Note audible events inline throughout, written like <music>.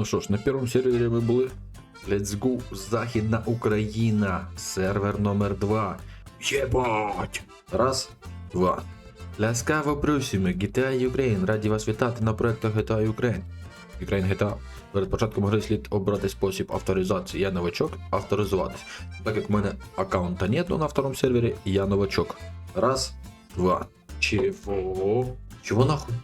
Ну що ж, на першому сервері ми були. Let's go, Західна Україна. Сервер номер 2. Єбать! Раз, два. Ласкаво просимо, GTA Ukraine. Раді вас вітати на проектах GTA Ukraine. Ukraine GTA. Перед початком гри слід обрати спосіб авторизації. Я новачок, авторизуватись. Так як в мене аккаунта нету на втором сервері, я новачок. Раз, два. Чего? Чего нахуй?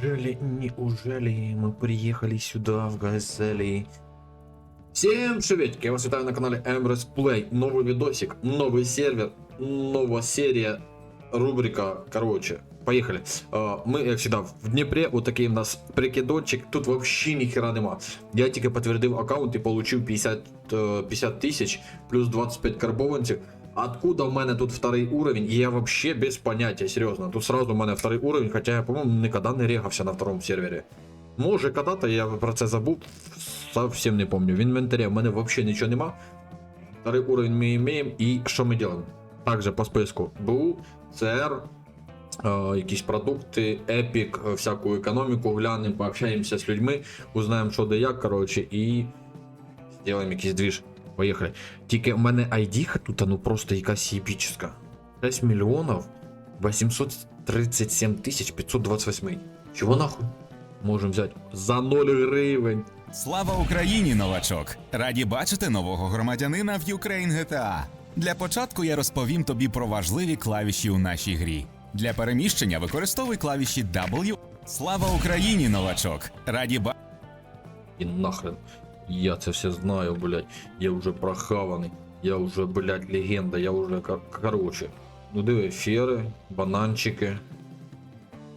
Ужели, неужели мы приехали сюда, в Газели? Всем приветики, я вас вітаю на каналі Emrys Play. Новий відосик, новий сервер, нова серія, рубрика. Короче, поїхали. А, Ми, як завжди, в Дніпрі, отакий у нас прикидончик. Тут вообще ніхера нема. Я тільки підтвердив аккаунт і получив 50 е, 50 тисяч плюс 25 карбованців. Откуда в мене тут второй уровень? Я вообще без понятия, серьезно. Тут сразу у мене второй уровень, хотя я, по-моему, никогда не регався на втором сервері. Може, когда-то я про це забув, совсем не помню. В інвентарі в мене вообще нічого нема. Второй уровень ми имеем, і що ми делаем? Также по списку БУ, ЦР, е, якісь продукти, епік, е, всяку економіку глянемо, пообщаємося з людьми, узнаємо, що де як, коротше, і зробимо якийсь двіж. Поїхали. Тільки в мене ID тут ну просто якась епічна. 6 мільйонів 837 тисяч 528. Чого нахуй? Можемо взяти за 0 гривень. Слава Україні, новачок! Раді бачити нового громадянина в Ukraine GTA. Для початку я розповім тобі про важливі клавіші у нашій грі. Для переміщення використовуй клавіші W. Слава Україні, новачок! Раді ба... І нахрен. Я це все знаю, блядь. Я вже прохаваний. Я вже, блядь, легенда. Я вже кор- короче. Ну диви, фери, бананчики.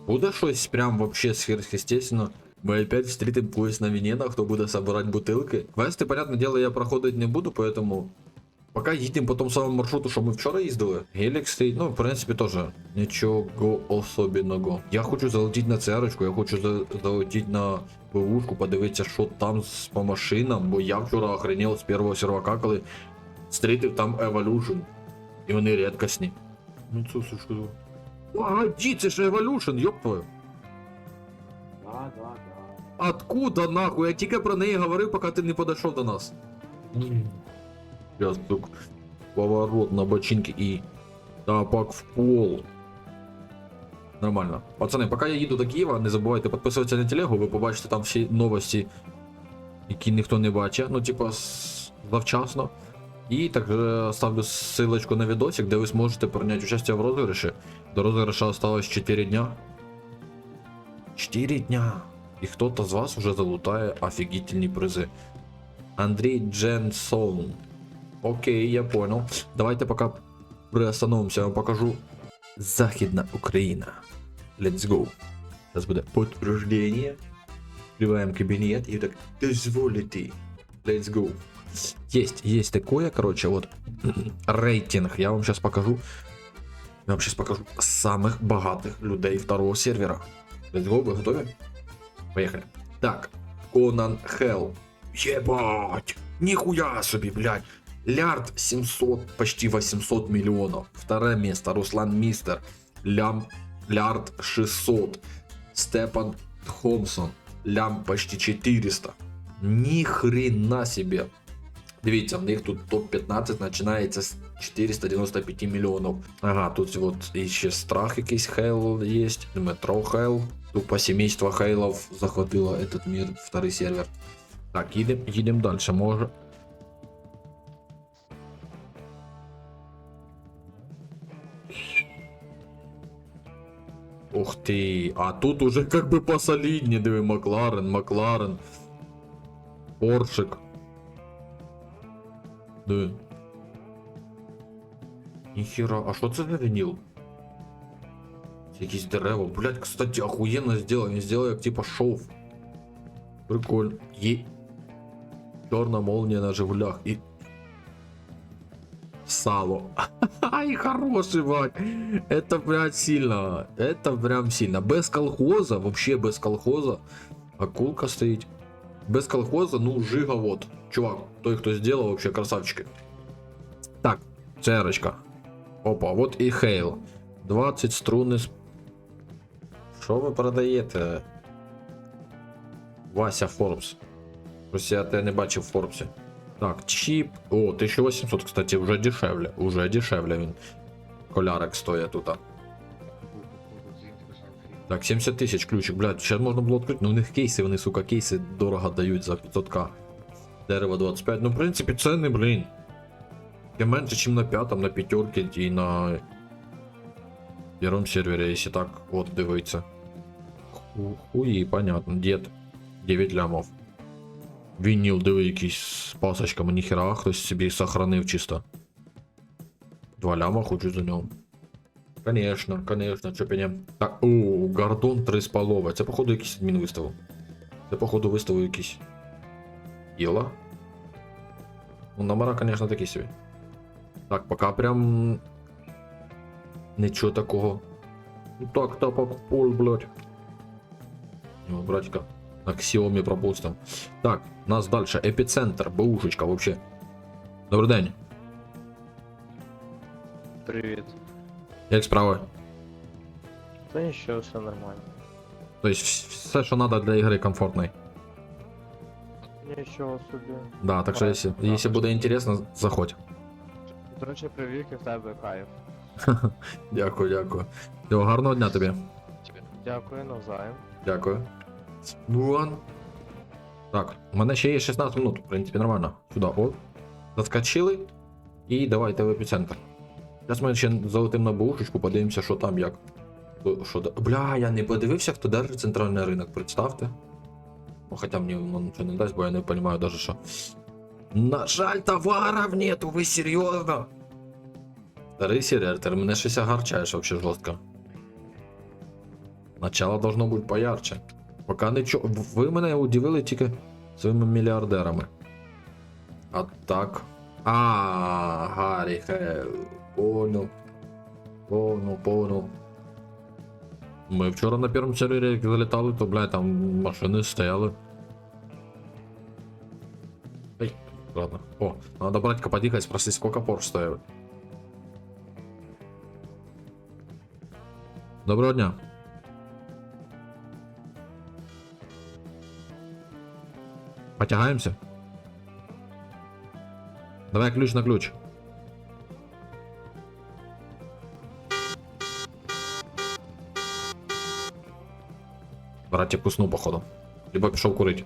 Буде щось прям вообще сверхъестественно. Мы опять встретим поезд на Венена, кто будет собирать бутылки. Квесты, понятное дело, я проходить не буду, поэтому. Поки їдемо по тому самому маршруту, що ми вчора їздили. Гелік стоїть, ну, в принципі, теж нічого особенного. Я хочу залетіти на церочку, я хочу за- залетіти на БУшку, подивитися, що там з по машинам, бо я вчора охренел з першого сервака, коли стрітив там Evolution. І вони рідкісні. Ну це все що. Погоди, це ж Evolution, ёб твою. Да, да, да. Откуда нахуй? Я тільки про неї говорив, поки ти не подійшов до нас. Сейчас тут поворот на бочинки и тапок в пол. Нормально. Пацани, поки я їду до Києва, не забувайте підписуватися на телегу, ви побачите там всі новості, які ніхто не бачить. Ну, типа, завчасно. І також ставлю ссылочку на відосик, де ви зможете прийняти участь в розіграші. До розіграша осталось 4 дня. 4 дня. І хто-то з вас вже залутає офігітельні призи. Андрей Дженсон. Окей, я понял. Давайте пока приостановимся, я вам покажу. Західна Україна. Let's go. Сейчас буде подтверждение. Открываем кабинет и так дозволите. Let's go. Есть, есть такое, короче, вот <clears throat> рейтинг. Я вам сейчас покажу. Я вам сейчас покажу самых богатых людей второго сервера. Let's go, вы готовы? Поехали. Так, Конан Хелл. Ебать! Нихуя себе, блядь! Лярд 700, почти 800 миллионов. Второе место Руслан Мистер. Лям, Лярд 600. Степан Тхомсон. Лям почти 400. Ни хрена себе. Дивіться, в них тут топ-15 починається з 495 мільйонів. Ага, тут от іще страх якийсь Хейл є, Дмитро Хейл. Тупо семейство Хейлов захватило этот мир, второй сервер. Так, їдемо їдем далі. Може. Ух ти, а тут уже как бы посолідні, диви, Макларен, Макларен. Поршик. Диви. Ніхера, а що це за вініл? Це якісь дерева. Блять, кстати, охуєнно сделал. Він сделал як типа шов. Прикольно. Є. Чорна молния на Жигулях і. Сало. Ай, хороший, Вань. Это прям сильно. Это прям сильно. Без колхоза, вообще без колхоза. Акулка стоїть. Без колхоза, ну, жиговод. Чувак, той, хто зробив, вообще красавчики. Так, церочка. Опа, вот і Хейл. 20 струни. з- Що ви продаєте? Вася Форбс. Щось я тебе не бачив в Форбсі. Так, чіп. О, 1800, кстати, вже дешевле. Уже дешевле він. Колярик стоїть тут. Так, 70 тисяч ключик, блядь, ще можна було відкрити, ну у них кейси, вони, сука, кейси дорого дають за 500к. Дерево 25. Ну, в принципі, ціни, блін. Тим менше, ніж на п'ятому, на п'ятерки і на первому сервері, якщо так от дивиться. Ху- Хуї, понятно, дід. 9 лямов. Вініл, диви, якийсь з пасочками, ніхера, хтось собі сохранив чисто. Два ляма хочу за нього. Конечно, конечно, чопеня. Так, о, Гордон 3,5. Це походу якийсь адмін виставив. Це походу виставив якийсь. Єла. Ну, номера, конечно, такі собі. Так, пока прям. Нічого такого. Ну так, тапок пол, блядь. О, братика. Xiaomi пропустим. Так, нас дальше. Епіцентр, баушечка, вообще. Добрий день. Привіт. Як справи? Та нічого, все нормально. Тобто вс- все, що треба для ігри комфортної. Нічого собі. Да, так що, якщо, якщо буде інтересно, заходь. До речі, привіт, в тебе кайф. <laughs> Дякую, дякую. Всього гарного дня тобі. Дякую навзаєм. Дякую. Вон. Так, у мене ще є 16 минут, в принципі, нормально. Сюди, о. Заскочили. І давайте в епіцентр. Зараз ми ще залетим на бушечку, подивимося, що там як. Що, Бля, я не подивився, хто держить центральний ринок, представте. Ну, хоча мені воно нічого не дасть, бо я не розумію даже що. На жаль, товаров нету, ви серйозно? Старий сервер, мене щось огарчаєш вообще жорстко. Начало должно бути поярче. Пока нічого. Ви мене удивили тільки своїми мільярдерами. А так. А, Гаррі Хейл. Понял. Понял, понял. Ми вчора на першому сервері як залітали, то, блядь, там машини стояли. Эй, ладно. О, надо братька подъехать, спросить, сколько Порш стоит. Доброго дня. Потягаемся? Давай ключ на ключ. Братик уснув, походу. Либо пішов курить.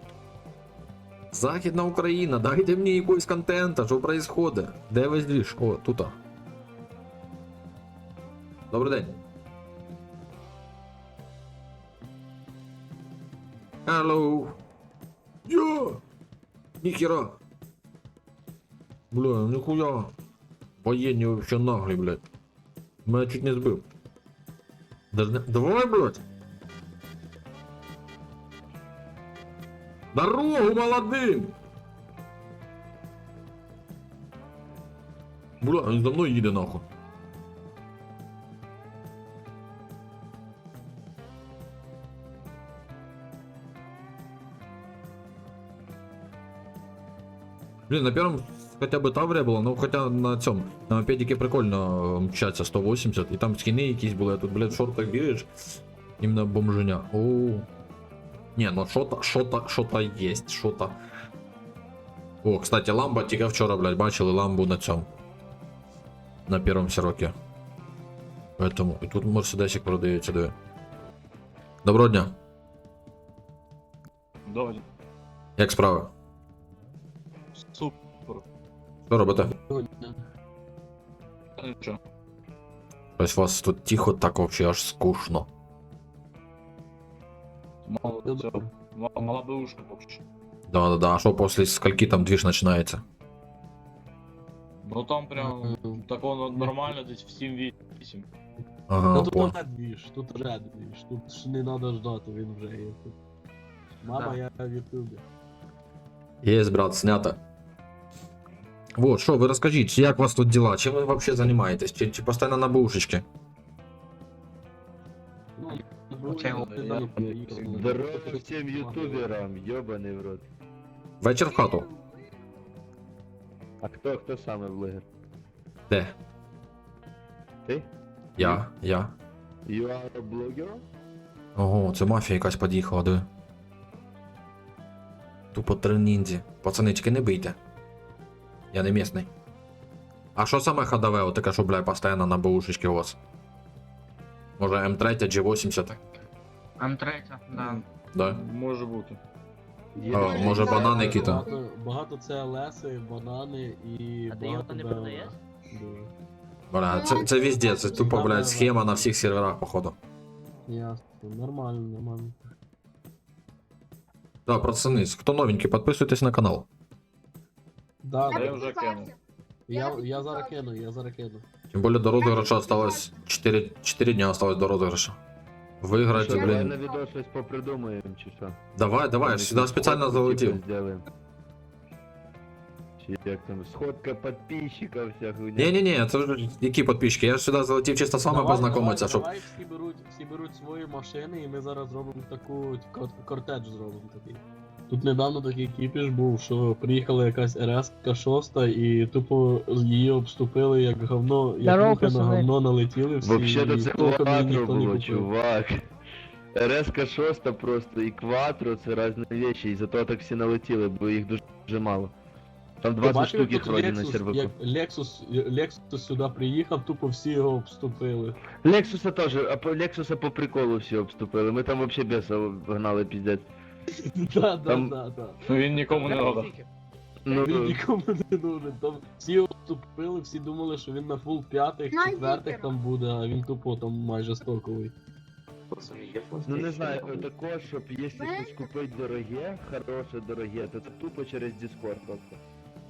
Західна Україна, дайте мені якогось контента, що происходит? Де весь двіж? О, тут. Добрий день. Hello. Йо! Ніхера. Бля, нихуя. Военные вообще наглый, блядь. Меня чуть не сбил. Даже не- Давай, блядь. Дорогу молодым! Бля, він за мною їде нахуй. Блин, на первом хотя бы таврия була, ну хотя на цьому, на мопедике прикольно е, мчаться 180, і там скини якісь були, а тут, блядь, в шортах бігаєш, іменно бомженя. Оу. Не, ну що-то, що-то, що-то есть, що-то. О, кстати, ламба тільки вчора, блядь, бачили ламбу на цьому. На первом сироке. Поэтому, і тут мерседесик продається, диви. Доброго дня. Добре. Як справи? Супер. Що робите? Нічого. Ось вас тут тихо, так вообще аж скучно. Мало цього. Мала, мала бэушка поки що. Да-да-да, а що після скольки там двіж починається? Ну там прям такого нормально десь в 7-8. Ага, Ну тут по... вже двіж, тут вже двіж, тут ж не треба ждати, він вже є тут. Мама, я в Ютубі. Є, брат, снято. Вот, що, ви розкажіть, як у вас тут діла? Чим ви вообще займаєтесь? Чи, чи постійно на бушечки? Здорово всем ютуберам, ёбаный в рот. Вечір в хату. А хто, хто саме блогер? Де? Ти? Я, я. You are a blogger? Ого, це мафія якась під'їхала, диви. Тупо три ніндзі. Пацани, тільки не бийте. Я не місний. А що саме ходове, отаке, що, бля, постійно на бушечки у вас? Може М3, G80? М3, да. Да. Може бути. А, може банани які там? Багато, багато CLS, банани і А ти його багато не BLS. продаєш? Да. Бля, це, це везде, це тупо, блядь, схема на всіх серверах, походу. Ясно, нормально, нормально. Да, пацани, хто новенький, підписуйтесь на канал. Да, я да. вже кинув. Я, я зараз кину, я зараз кину. Тим більше до розіграшу осталось 4, 4 дня осталось до розіграшу. Виграти, Що, давай блін. на відео щось попридумаємо, чи що? Давай, давай, я ж сюди спеціально залетів. Сделаем. Чи як там, сходка подписчиков, вся хуйня. Ні-ні-ні, це вже які підписчики, я ж сюди залетів чисто з вами познайомитися, щоб. Давай всі беруть, всі беруть свої машини і ми зараз зробимо таку кор- кортедж зробимо такий. Тут недавно такий кіпіш був, що приїхала якась РС 6 і тупо її обступили як говно, як Здорово, мухи на пацани. говно налетіли всі. Вообще-то і це толком її квадро ніхто не було, купив. чувак. РСК 6 просто і квадро це різні речі, і зато так всі налетіли, бо їх дуже, дуже мало. Там Ти 20 бачив, штук їх вроді на Lexus. Як Lexus, Lexus сюди приїхав, тупо всі його обступили. Лексуса теж, а по Лексуса по приколу всі обступили. Ми там вообще беса гнали піздець. <laughs> Да, да, Там- да, да. Він нікому не треба. Ну, Він нікому не нужен. Там всі його обступили, всі думали, що він на фул п'ятих, четвертих там буде, а він тупо там майже стоковий. ну не знаю, також, щоб якщо щось купити дороге, хороше дороге, то це тупо через Discord просто.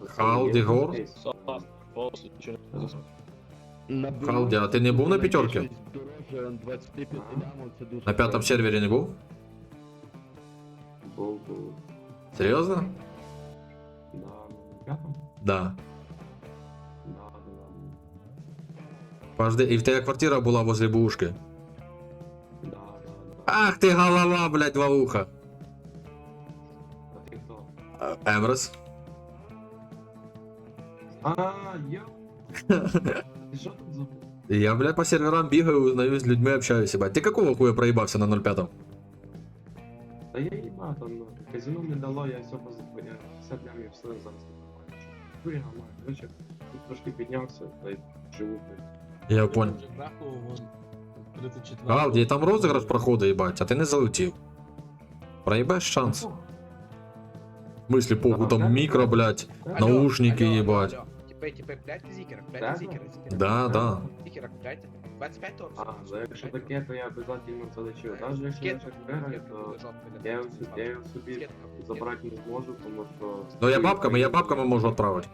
Халді Гор? Согласен. Повністю нічого не зрозумів. На Халді, а ти не був на п'ятерки? Щось Дороже 25 лямов, це дуже На п'ятому сервері не був? Був, був. Серйозно? Да, на п'ятому? Да. Да, да, да. Подожди, і в тебе квартира була возле бушки. Да, да, да. Ах ти голова, блядь, два уха. А ти хто? А, Емрес. А, я. <laughs> Ти що тут забув? Я, блядь, по серверам бігаю, узнаю, з людьми общаюсь, ебать. Ти какого хуя проїбався на 05? Казино не дало, я все позапиняв. Все прям я все зараз не. Хуя маю. Короче, тут трошки піднявся, та й живу. Я понял. Вже брахнуло, вон 34. Галді, там розіграш проходить, їбать, а ти не залетів. Проїбеш шанс. В смысле, похуй, там мікро, блядь, наушники, їбать. Типа, типа, блядь, зикер, Да? блядь, зикер, зикер. Да, да. Зикер, блядь, 25 торсов. А, ну якщо таке, то я обов'язково залечу. Навіть якщо я щось виграю, то я його, с- я його собі забрати не зможу, тому що... Ну я бабками, я бабками можу відправити.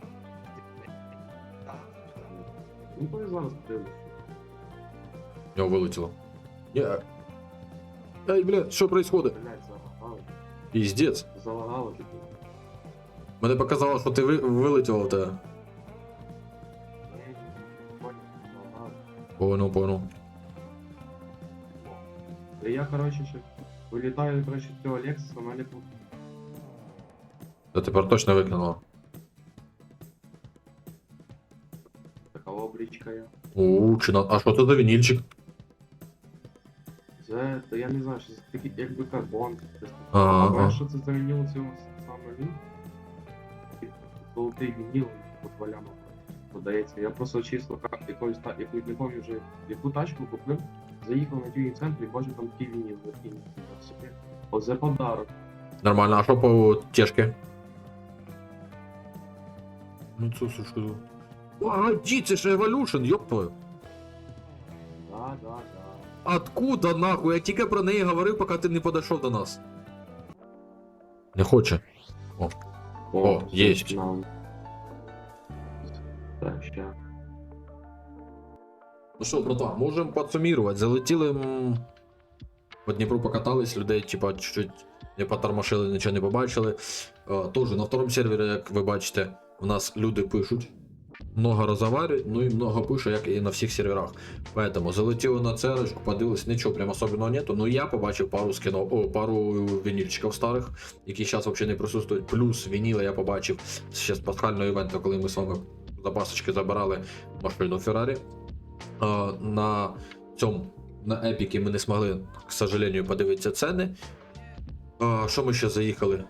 Ну, то я зараз прийду. В нього вилетіло. Я... Ей, блядь, що происходит? Блядь, залагало. Піздець. Залагало, типу. Мене показало, що ти ви... вилетіло в тебе. Понял, понял. Та я, короче, ще вилітаю, короче, з цього Lexus, у мене тут Та тепер точно викинуло. така облічка я. Ууу, чи на... А що це за вінільчик? Це, то я не знаю, що це такий, якби карбон. щось таке. Ага, А знаєш, ага. що це за вініл цього саме він? Золотий вініл, от валяно Подається. Я просто чисто якоюсь та яку не пам'ятаю вже яку тачку купив, заїхав на тюнінг центр і бачу там вініл закинув. Я собі. От подарок. Нормально, а що по тяжке? Ну це все що. Погоди, це ж Evolution, ёб твою. Да, да, да. Откуда нахуй? Я тільки про неї говорив, поки ти не подійшов до нас. Не хоче. О, все, єсть. нам. Ще. Ну що, братан, можемо підсумірувати. Залетіли м, по Дніпру покатались, людей, типа, чуть-чуть не потормошили, нічого не побачили. Е, Тоже на второму сервері, як ви бачите, у нас люди пишуть. много розговаривает, ну и много пише, як і на всіх серверах. Поэтому залетіли на церочку, подивились, нічого прям особливого нету. Ну я побачив пару скінов, о, пару вінільчиків старих, які зараз взагалі не присутствують. Плюс вініли я побачив ще з пасхального івенту, коли ми з вами за пасочки забирали машину Феррарі. На цьому на епіки ми не змогли, к сожалению, подивитися ціни. Що ми ще заїхали?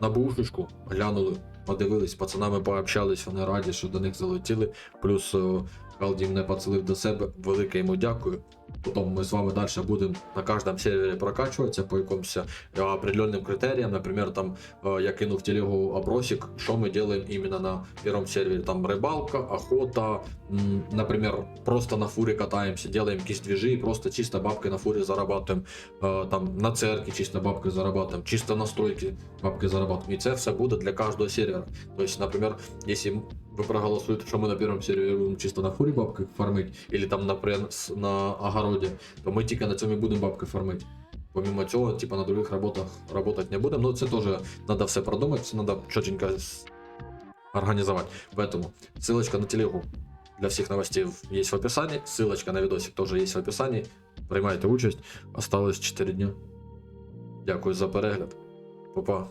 На бушечку, глянули, подивились, пацанами пообщались, вони раді, що до них залетіли. Плюс о, Калді мене поцілив до себе. Велике йому дякую. Потім ми з вами далі будемо на кожному сервері прокачуватися по якомусь е, определенним критеріям. Наприклад, там е, я кинув в телегу опросик, що ми робимо іменно на першому сервері. Там рибалка, охота, м, например, просто на фуре катаемся, делаем якісь движи, просто чисто бабки на фуре зарабатываем, Е, там на церкві чисто бабки зарабатываем, чисто на стройки бабки зарабатываем. І це все буде для кожного сервера. Тобто, наприклад, якщо ви проголосуєте, що ми на першому сервері будемо чисто на фурі бабки фармить, или там на, прен- на огороді, то ми тільки на цьому і будемо бабки фармити. Помимо цього, типа на других роботах работать не будемо. Ну це теж треба все продумати, це треба чотенько с- організувати. Поэтому ссылочка на телегу для всіх новостей є в описанні. Ссылочка на видосик теж є в описанні. Приймайте участь. Осталось 4 дня. Дякую за перегляд. Па-па.